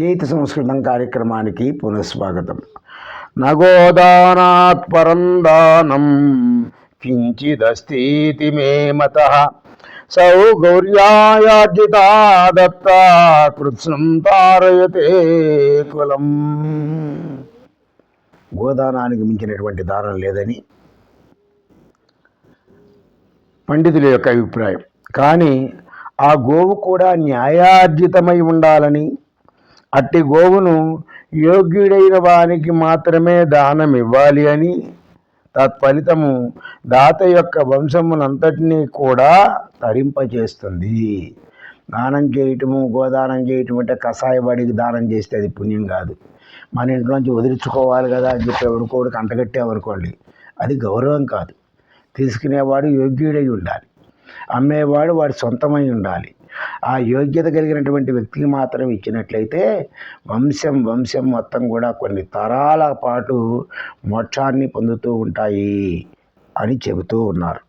జైత సంస్కృతం కార్యక్రమానికి పునఃస్వాగతం. నగోదానాత్ పరం దానం కించిదస్తీతి మే మత సౌ దత్త కృత్స్నం తారయతే కులం. గోదానానికి మించినటువంటి దానం లేదని పండితుల యొక్క అభిప్రాయం. కానీ ఆ గోవు కూడా న్యాయార్జితమై ఉండాలని అట్టి గోవును యోగ్యుడైన వానికి మాత్రమే దానం ఇవ్వాలి అని తత్ఫలితము దాత యొక్క వంశమునంతటినీ కూడా తరింపచేస్తుంది. దానం చేయటము గోదానం చేయటం అంటే కషాయవాడికి దానం చేస్తే అది పుణ్యం కాదు. మన ఇంట్లోంచి వదిలించుకోవాలి కదా అని చెప్పి ఎవరికోడికి అంటగట్టేవనుకోండి అది గౌరవం కాదు. తీసుకునేవాడు యోగ్యుడై ఉండాలి. అమ్మేవాడు వాడి సొంతమై ఉండాలి. ఆ యోగ్యత కలిగినటువంటి వ్యక్తికి మాత్రం ఇచ్చినట్లయితే వంశం వంశం మొత్తం కూడా కొన్ని తరాల పాటు మోక్షాన్ని పొందుతూ ఉంటాయి అని చెబుతూ ఉన్నారు.